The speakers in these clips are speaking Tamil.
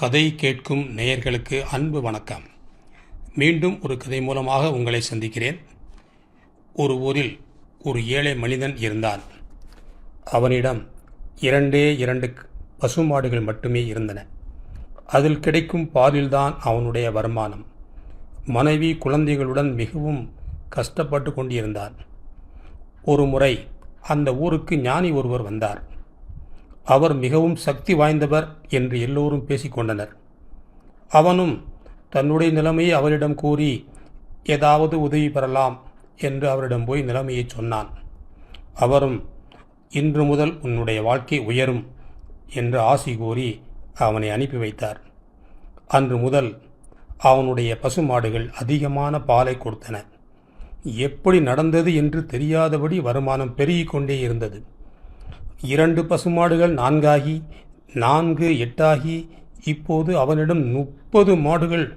கதை கேட்கும் நேயர்களுக்கு அன்பு வணக்கம். மீண்டும் ஒரு கதை மூலமாக உங்களை சந்திக்கிறேன். ஒரு ஊரில் ஒரு ஏழை மனிதன் இருந்தான். அவனிடம் இரண்டே இரண்டு பசுமாடுகள் மட்டுமே இருந்தன. அதில் கிடைக்கும் பாலில்தான் அவனுடைய வருமானம். மனைவி குழந்தைகளுடன் மிகவும் கஷ்டப்பட்டு கொண்டிருந்தான் ஒரு முறை அந்த ஊருக்கு ஞானி ஒருவர் வந்தார். அவர் மிகவும் சக்தி வாய்ந்தவர் என்று எல்லோரும் பேசிக்கொண்டனர். அவனும் தன்னுடைய நிலைமையை அவரிடம் கூறி ஏதாவது உதவி பெறலாம் என்று அவரிடம் போய் நிலைமையை சொன்னான். அவரும் இன்று முதல் உன்னுடைய வாழ்க்கை உயரும் என்று ஆசி கூறி அவனை அனுப்பி வைத்தார். அன்று முதல் அவனுடைய பசுமாடுகள் அதிகமான பாலை கொடுத்தன. எப்படி நடந்தது என்று தெரியாதபடி வருமானம் பெருகிக் கொண்டே இருந்தது. இரண்டு பசுமாடுகள் நான்காகி நான்கு எட்டாகி இப்போது அவனிடம் முப்பது மாடுகள்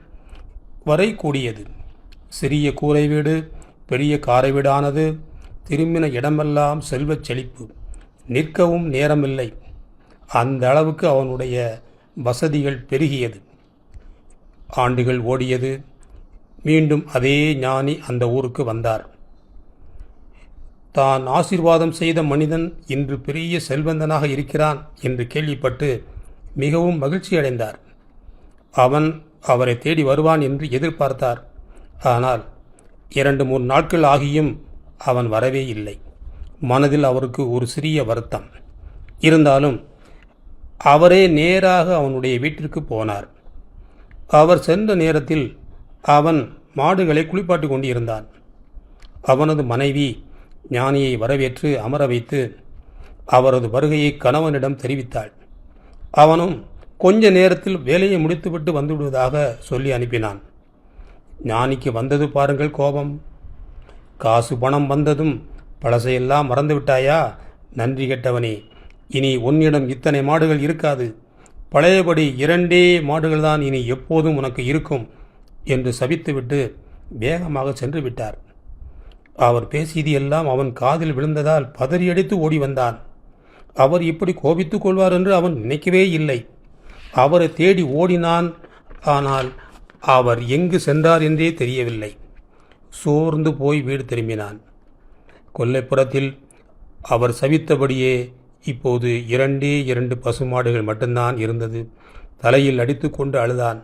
வரை கூடியது. சிறிய கூரை வீடு பெரிய காரை வீடானது திரும்பின இடமெல்லாம் செல்வச் செழிப்பு. நிற்கவும் நேரமில்லை. அந்த அளவுக்கு அவனுடைய வசதிகள் பெருகியது. ஆண்டுகள் ஓடியது. மீண்டும் அதே ஞானி அந்த ஊருக்கு வந்தார். தான் ஆசீர்வாதம் செய்த மனிதன் இன்று பெரிய செல்வந்தனாக இருக்கிறான் என்று கேள்விப்பட்டு மிகவும் மகிழ்ச்சி அடைந்தார். அவன் அவரை தேடி வருவான் என்று எதிர்பார்த்தார். ஆனால் இரண்டு மூன்று நாட்கள் ஆகியும் அவன் வரவே இல்லை. மனதில் அவருக்கு ஒரு சிறிய வருத்தம். இருந்தாலும் அவரே நேராக அவனுடைய வீட்டிற்கு போனார். அவர் சென்ற நேரத்தில் அவன் மாடுகளை குளிப்பாட்டி கொண்டிருந்தான். அவனது மனைவி ஞானியை வரவேற்று அமர வைத்து அவரது வருகையை கணவனிடம் தெரிவித்தாள். அவனும் கொஞ்ச நேரத்தில் வேலையை முடித்துவிட்டு வந்துவிடுவதாக சொல்லி அனுப்பினான். ஞானிக்கு வந்தது பாருங்கள் கோபம். காசு பணம் வந்ததும் பழசையெல்லாம் மறந்துவிட்டாயா நன்றி கெட்டவனே இனி உன்னிடம் இத்தனை மாடுகள் இருக்காது. பழையபடி இரண்டே மாடுகள்தான் இனி எப்போதும் உனக்கு இருக்கும் என்று சபித்துவிட்டு வேகமாக சென்று விட்டார். அவர் பேசியது எல்லாம் அவன் காதில் விழுந்ததால் பதறியடித்து ஓடி வந்தான். அவர் இப்படி கோபித்துக் கொள்வார் என்று அவன் நினைக்கவே இல்லை. அவரை தேடி ஓடினான். ஆனால் அவர் எங்கு சென்றார் என்றே தெரியவில்லை. சோர்ந்து போய் வீடு திரும்பினான். கொல்லைப்புறத்தில் அவர் சவித்தபடியே இப்போது இரண்டே இரண்டு பசுமாடுகள் மட்டும்தான் இருந்தது. தலையில் அடித்துக்கொண்டு அழுதான்.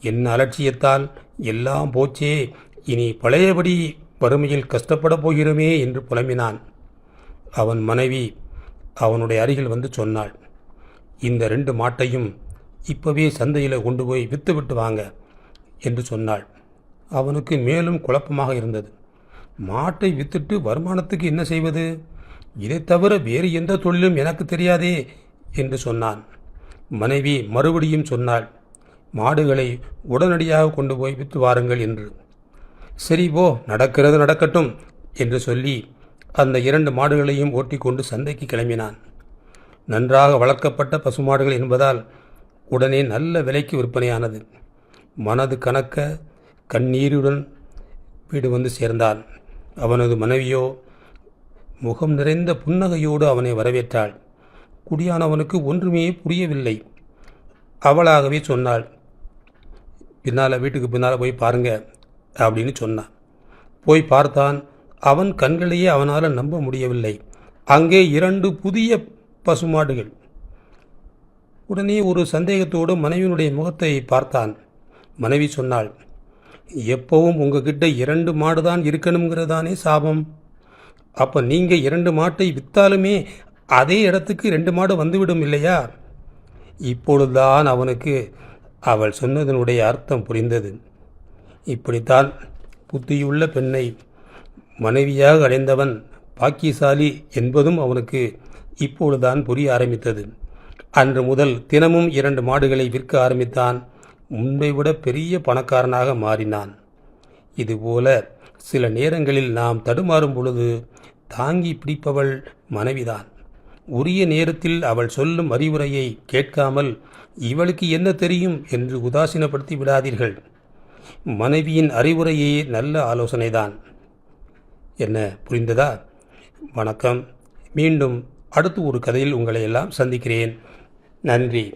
என் அலட்சியத்தால் எல்லாம் போச்சே. இனி பழையபடி வறுமையில் கஷ்டப்படப் போகிறோமே என்று புலம்பினான். அவன் மனைவி அவனுடைய அருகில் வந்து சொன்னாள் இந்த ரெண்டு மாட்டையும் இப்போவே சந்தையில் கொண்டு போய் விற்றுவிட்டு வாங்க என்று சொன்னாள். அவனுக்கு மேலும் குழப்பமாக இருந்தது. மாட்டை வித்துட்டு வருமானத்துக்கு என்ன செய்வது? இதை தவிர வேறு எந்த தொழிலும் எனக்கு தெரியாதே என்று சொன்னான். மனைவி மறுபடியும் சொன்னாள் மாடுகளை உடனடியாக கொண்டு போய் விற்று வாருங்கள் என்று. சரி போ நடக்கிறது நடக்கட்டும் என்று சொல்லி அந்த இரண்டு மாடுகளையும் ஓட்டிக்கொண்டு சந்தைக்கு கிளம்பினான். நன்றாக வளர்க்கப்பட்ட பசுமாடுகள் என்பதால் உடனே நல்ல விலைக்கு விற்பனையானது. மனது கணக்க கண்ணீருடன் வீடு வந்து சேர்ந்தான். அவனது மனைவியோ முகம் நிறைந்த புன்னகையோடு அவனை வரவேற்றாள். குடியானவனுக்கு ஒன்றுமே புரியவில்லை. அவளாகவே சொன்னாள் பின்னால் வீட்டுக்கு பின்னால் போய் பாருங்கள் அப்படின்னு சொன்னான். போய் பார்த்தான் அவன் கண்களையே அவனால் நம்ப முடியவில்லை. அங்கே இரண்டு புதிய பசுமாடுகள். உடனே ஒரு சந்தேகத்தோடு மனைவியினுடைய முகத்தை பார்த்தான். மனைவி சொன்னாள் எப்பவும் உங்ககிட்ட இரண்டு மாடு தான் இருக்கணுங்கிறதானே சாபம். அப்போ நீங்கள் இரண்டு மாட்டை விற்றாலுமே அதே இடத்துக்கு ரெண்டு மாடு வந்துவிடும் இல்லையா? இப்பொழுதுதான் அவனுக்கு அவள் சொன்னதனுடைய அர்த்தம் புரிந்தது. இப்படித்தான் புத்தியுள்ள பெண்ணை மனைவியாக அடைந்தவன் பாக்கியசாலி என்பதும் அவனுக்கு இப்பொழுதுதான் புரிய ஆரம்பித்தது. அன்று முதல் தினமும் இரண்டு மாடுகளை விற்க ஆரம்பித்தான். முன்பை விட பெரிய பணக்காரனாக மாறினான். இதுபோல சில நேரங்களில் நாம் தடுமாறும் பொழுது தாங்கி பிடிப்பவள் மனைவிதான். உரிய நேரத்தில் அவள் சொல்லும் அறிவுரையை கேட்காமல் இவளுக்கு என்ன தெரியும் என்று உதாசீனப்படுத்தி விடாதீர்கள். மனைவியின் அறிவுரையே நல்ல ஆலோசனைதான். என்ன புரிந்ததா? வணக்கம். மீண்டும் அடுத்து ஒரு கதையில் உங்களை எல்லாம் சந்திக்கிறேன். நன்றி.